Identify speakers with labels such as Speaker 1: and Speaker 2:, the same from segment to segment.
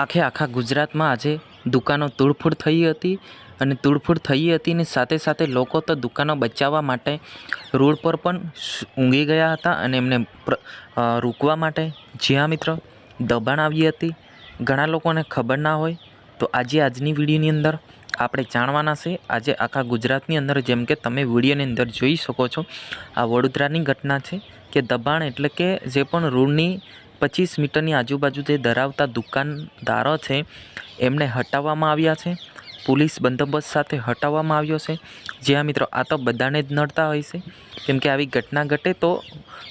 Speaker 1: આખે આખા ગુજરાતમાં આજે દુકાનો તોડફોડ થઈ હતી અને તોડફોડ થઈ હતી ને સાથે સાથે લોકો તો દુકાનો બચાવવા માટે રોડ પર પણ ઊંઘી ગયા હતા અને એમને રોકવા માટે જ્યાં મિત્ર, દબાણ આવી હતી. ઘણા લોકોને ખબર ના હોય તો આજે આજની વિડીયોની અંદર આપણે જાણવાના છે, આજે આખા ગુજરાતની અંદર જેમ કે તમે વિડીયોની અંદર જોઈ શકો છો, આ વડોદરાની ઘટના છે કે દબાણ એટલે કે જે પણ રોડની પચીસ મીટરની આજુબાજુ જે ધરાવતા દુકાનદારો છે, એમને હટાવવામાં આવ્યા છે. પોલીસ બંદોબસ્ત સાથે હટાવવામાં આવ્યો છે. જ્યાં મિત્રો, આ તો બધાને જ નડતા હોય છે. કેમ કે આવી ઘટના ઘટે તો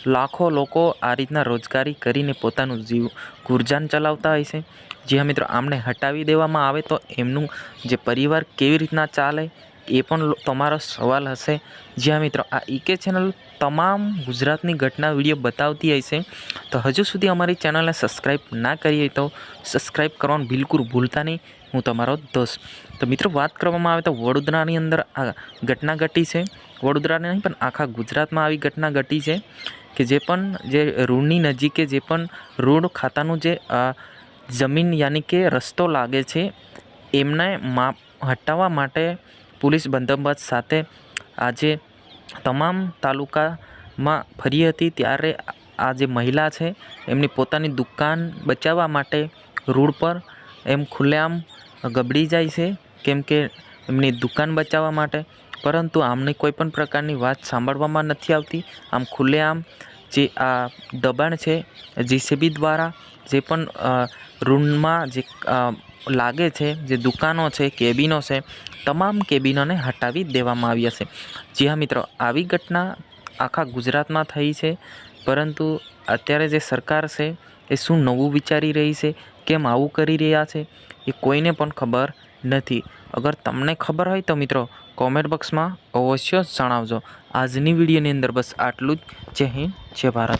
Speaker 1: લાખો લોકો આ રીતના રોજગારી કરીને પોતાનું જીવ ગુરજાન ચલાવતા હોય છે. જ્યાં મિત્રો, આમને હટાવી દેવામાં આવે તો એમનું જે પરિવાર કેવી રીતના ચાલે એ પણ તમારો સવાલ હશે. જ્યાં મિત્રો, આ ઈકે ચેનલ તમામ ગુજરાતની ઘટના વીડિયો બતાવતી હશે તો હજુ સુધી અમારી ચેનલને સબસ્ક્રાઈબ ના કરી હોય તો સબસ્ક્રાઈબ કરવાનું બિલકુલ ભૂલતા નહીં. હું તમારો દોસ્ત. તો મિત્રો, વાત કરવામાં આવે તો વડોદરાની અંદર આ ઘટના ઘટી છે. વડોદરાની નહીં, પણ આખા ગુજરાતમાં આવી ઘટના ઘટી છે કે જે પણ જે રોડની નજીકે જે પણ રોડ ખાતાનું જે જમીન યાની કે રસ્તો લાગે છે, એમને માપ હટાવવા માટે પોલીસ બંદોબસ્ત સાથે આજે તમામ તાલુકામાં ફરી હતી. ત્યારે આ જે મહિલા છે, એમની પોતાની દુકાન બચાવવા માટે રોડ પર એમ ખુલ્લેઆમ ગબડી જાય છે, કેમ કે એમની દુકાન બચાવવા માટે. પરંતુ આમની કોઈ પણ પ્રકારની વાત સાંભળવામાં નથી આવતી. આમ ખુલ્લેઆમ જે આ દબાણ છે, જીસીબી દ્વારા જે પણ ઋણમાં જે લાગે છે, જે દુકાનો છે, કેબિનો છે, તમામ કેબિનોને હટાવી દેવામાં આવ્યા છે. જી હા મિત્રો, આવી ઘટના આખા ગુજરાતમાં થઈ છે, પરંતુ અત્યારે જે સરકાર છે, એ શું નવું વિચારી રહી છે, કેમ આવું કરી રહ્યા છે, એ કોઈને પણ ખબર નથી. અગર તમને ખબર હોય તો મિત્રો કોમેન્ટ બોક્સમાં અવશ્ય જણાવજો. આજની વિડીયોની અંદર બસ આટલું જ. જય હિન્દ, જય ભારત.